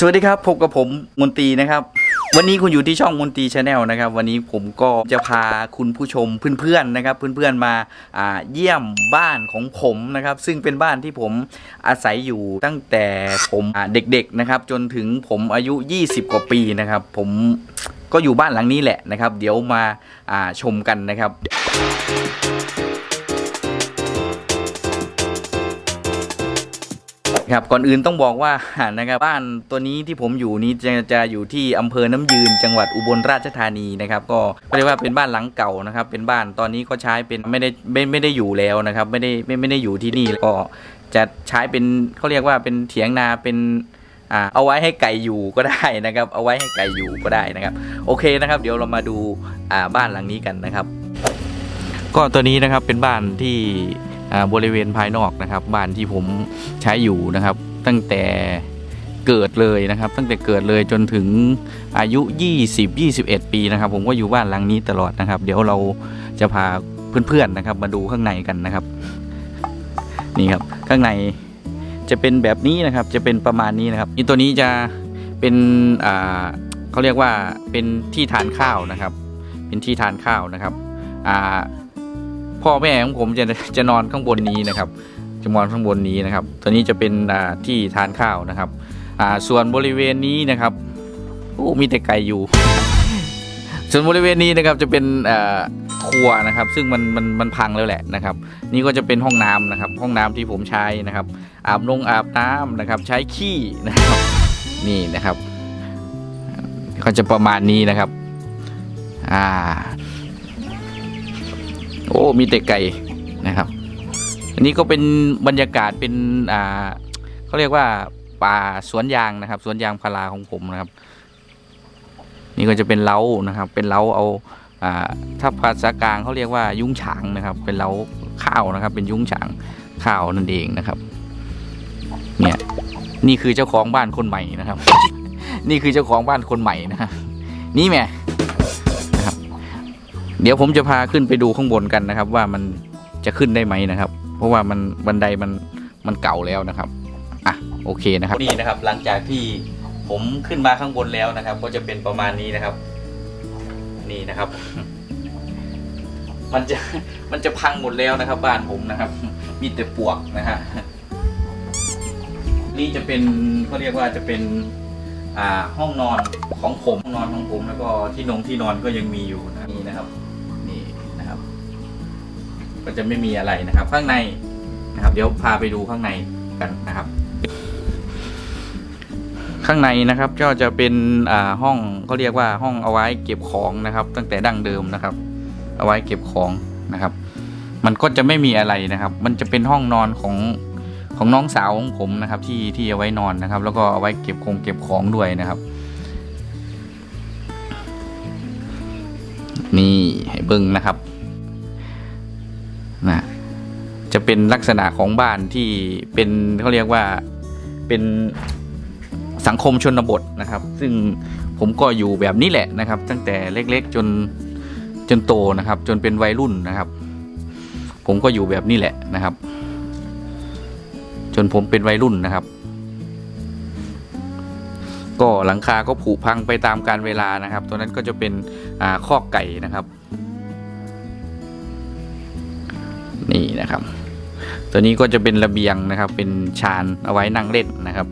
สวัสดีครับพบกับผมมนตรีนะครับ วันนี้คุณอยู่ที่ช่องมนตรีชาแนลนะครับ วันนี้ผมก็จะพาคุณผู้ชมเพื่อนๆนะครับ เพื่อนๆมาเยี่ยมบ้านของผมนะครับ ซึ่งเป็นบ้านที่ผมอาศัยอยู่ตั้งแต่ผมเด็กๆนะครับ จนถึงผมอายุ 20 กว่าปีนะครับ ผมก็อยู่บ้านหลังนี้แหละนะครับ เดี๋ยวมาชมกันนะครับ ครับก่อนอื่นต้องบอกว่านะครับบ้านตัวนี้ที่ผมอยู่นี้จะจะอยู่ที่อำเภอน้ำยืน จังหวัดอุบลราชธานีนะครับก็เรียกว่าเป็นบ้านหลังเก่านะครับ เป็นบ้านตอนนี้ก็ใช้เป็นไม่ได้ไม่ไม่ได้อยู่แล้วนะครับ ไม่ได้ไม่ไม่ได้อยู่ที่นี่ก็จะใช้เป็นเขาเรียกว่าเป็นเถียงนาเป็นอ่าเอาไว้ให้ไก่อยู่ก็ได้นะครับ เอาไว้ให้ไก่อยู่ก็ได้นะครับ โอเคนะครับ เดี๋ยวเรามาดูอ่าบ้านหลังนี้กันนะครับ ก็ตัวนี้นะครับเป็นบ้านที่ บริเวณภายนอกนะครับ บ้านที่ผมใช้อยู่นะครับ ตั้งแต่เกิดเลยนะครับ ตั้งแต่เกิดเลยจนถึงอายุ 20 21 ปีนะครับ ผมก็อยู่บ้านหลังนี้ตลอดนะครับ เดี๋ยวเราจะพาเพื่อนๆนะครับ มาดูข้างในกันนะครับ นี่ครับข้างในจะเป็นแบบนี้นะครับ จะเป็นประมาณนี้นะครับนี่ตัวนี้จะเป็นอ่าเขาเรียกว่าเป็นที่ทานข้าวนะครับ เป็นที่ทานข้าวนะครับอ่า พ่อแม่ของผมจะจะนอนข้างบนนี้นะครับจะนอนข้างบนนี้นะครับ ตัวนี้จะเป็นที่ทานข้าวนะครับส่วนบริเวณนี้นะครับโอ้มีแต่ไก่อยู่ ส่วนบริเวณนี้นะครับจะเป็นครัวนะครับ ซึ่งมันมันมันพังแล้วแหละนะครับ นี่ก็จะเป็นห้องน้ำนะครับ ห้องน้ำที่ผมใช้นะครับ อาบนงอาบน้ำนะครับ ใช้ขี้นะครับ นี่นะครับ ก็จะประมาณนี้นะครับ อ่า โอ้มีแต่ไก่นะครับ อันนี้ก็เป็นบรรยากาศเป็นอ่าเขาเรียกว่าป่าสวนยางนะครับสวนยางพาราของผมนะครับ นี่ก็จะเป็นเล้านะครับ เป็นเล้าเอาอ่าถ้าภาษากลางเขาเรียกว่ายุ้งฉางนะครับ เป็นเล้าข้าวนะครับ เป็นยุ้งฉางข้าวนั่นเองนะครับเนี่ยนี่คือเจ้าของบ้านคนใหม่นะครับ นี่คือเจ้าของบ้านคนใหม่นะครับนี่แม่ เดี๋ยวผมจะพาขึ้นไปดูข้างบนกันนะครับ ว่ามันจะขึ้นได้ไหมนะครับ เพราะว่ามันบันไดมันมันเก่าแล้วนะครับอะโอเคนะครับนี่นะครับ หลังจากที่ผมขึ้นมาข้างบนแล้วนะครับ ก็จะเป็นประมาณนี้นะครับ นี่นะครับ มันจะมันจะพังหมดแล้วนะครับ บ้านผมนะครับ มีแต่ปวกนะฮะนี่จะเป็นเขาเรียกว่าจะเป็นอ่าห้องนอนของผมห้องนอนของผมแล้วก็ที่นงที่นอนก็ยังมีอยู่นะนี่นะครับนี่นะครับ ก็จะไม่มีอะไรนะครับ ข้างในนะครับ เดี๋ยวพาไปดูข้างในกันนะครับ ข้างในนะครับก็จะเป็นอ่าห้องเขาเรียกว่าห้องเอาไว้เก็บของนะครับ ตั้งแต่ดั้งเดิมนะครับ เอาไว้เก็บของนะครับ มันก็จะไม่มีอะไรนะครับ มันจะเป็นห้องนอนของของน้องสาวของผมนะครับ ที่ที่เอาไว้นอนนะครับ แล้วก็เอาไว้เก็บคงเก็บของด้วยนะครับนี่ให้เบิ้งนะครับ นะจะเป็นลักษณะของบ้านที่เป็นเขาเรียกว่าเป็นสังคมชนบทนะครับ ซึ่งผมก็อยู่แบบนี้แหละนะครับ ตั้งแต่เล็กๆจนจนโตนะครับ จนเป็นวัยรุ่นนะครับ ผมก็อยู่แบบนี้แหละนะครับ จนผมเป็นวัยรุ่นนะครับ ก็หลังคาก็ผุพังไปตามการเวลานะครับ ตัวนั้นก็จะเป็นอ่าคอกไก่นะครับ นี่นะครับ ตัวนี้ก็จะเป็นระเบียงนะครับ เป็นชานเอาไว้นั่งเล่นนะครับ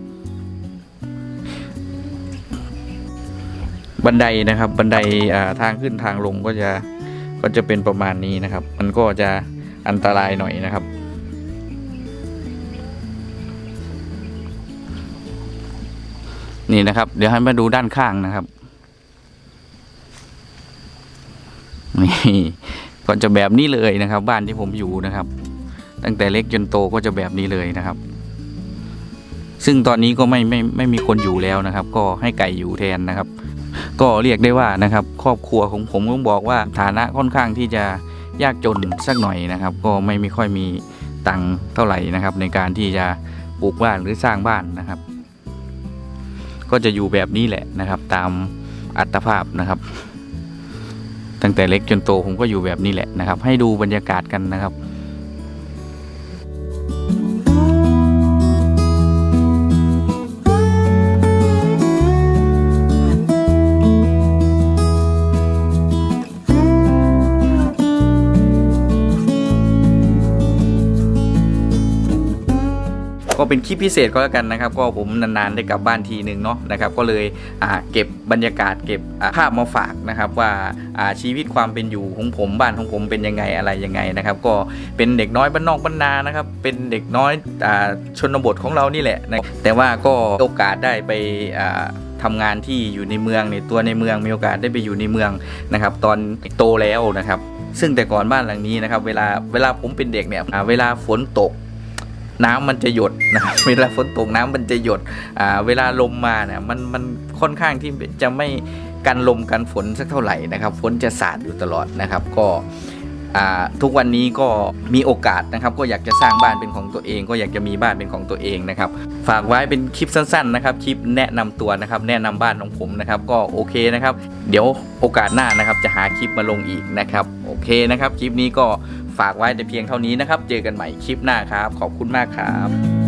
บันไดนะครับ บันไดทางขึ้นทางลงก็จะก็จะเป็นประมาณนี้นะครับ มันก็จะอันตรายหน่อยนะครับนี่นะครับ เดี๋ยวให้มาดูด้านข้างนะครับ นี่ ก็จะแบบนี้เลยนะครับ บ้านที่ผมอยู่นะครับ ตั้งแต่เล็กจนโตก็จะแบบนี้เลยนะครับ ซึ่งตอนนี้ก็ไม่ไม่ไม่มีคนอยู่แล้วนะครับ ก็ให้ไก่อยู่แทนนะครับ ก็เรียกได้ว่านะครับ ครอบครัวของผมก็บอกว่าฐานะค่อนข้างที่จะยากจนสักหน่อยนะครับ ก็ไม่ไม่ค่อยมีตังค์เท่าไหร่นะครับ ในการที่จะปลูกบ้านหรือสร้างบ้านนะครับ ก็จะอยู่แบบนี้แหละนะครับ ตามอัตภาพนะครับ ตั้งแต่เล็กจนโตผมก็อยู่แบบนี้แหละนะครับ ให้ดูบรรยากาศกันนะครับ ก็เป็นคลิปพิเศษก็แล้วกันนะครับ ก็ผมนานๆได้กลับบ้านทีหนึ่งเนาะนะครับ ก็เลยเก็บบรรยากาศเก็บภาพมาฝากนะครับ ว่าชีวิตความเป็นอยู่ของผมบ้านของผมเป็นยังไงอะไรยังไงนะครับ ก็เป็นเด็กน้อยบ้านนอกบ้านนานะครับ เป็นเด็กน้อยอชนบทของเรานี่แหละนะแต่ว่าก็โอกาสได้ไปอ่าทำงานที่อยู่ในเมืองในตัวในเมืองมีโอกาสได้ไปอยู่ในเมืองนะครับ ตอนโตแล้วนะครับ ซึ่งแต่ก่อนบ้านหลังนี้นะครับ เวลาเวลาผมเป็นเด็กเนี่ยเวลาฝนตก น้ำมันจะหยดนะครับเวลาฝนตกน้ำมันจะหยดอ่าเวลาลมมาเนี่ยมันมันค่อนข้างที่จะไม่กันลมกันฝนสักเท่าไหร่นะครับฝนจะสาดอยู่ตลอดนะครับก็อ่าทุกวันนี้ก็มีโอกาสนะครับ ก็อยากจะสร้างบ้านเป็นของตัวเอง ก็อยากจะมีบ้านเป็นของตัวเองนะครับ ฝากไว้เป็นคลิปสั้นๆนะครับคลิปแนะนำตัวนะครับ แนะนำบ้านของผมนะครับ ก็โอเคนะครับ เดี๋ยวโอกาสหน้านะครับ จะหาคลิปมาลงอีกนะครับ โอเคนะครับ คลิปนี้ก็ ฝากไว้แต่เพียงเท่านี้นะครับ เจอกันใหม่คลิปหน้าครับ ขอบคุณมากครับ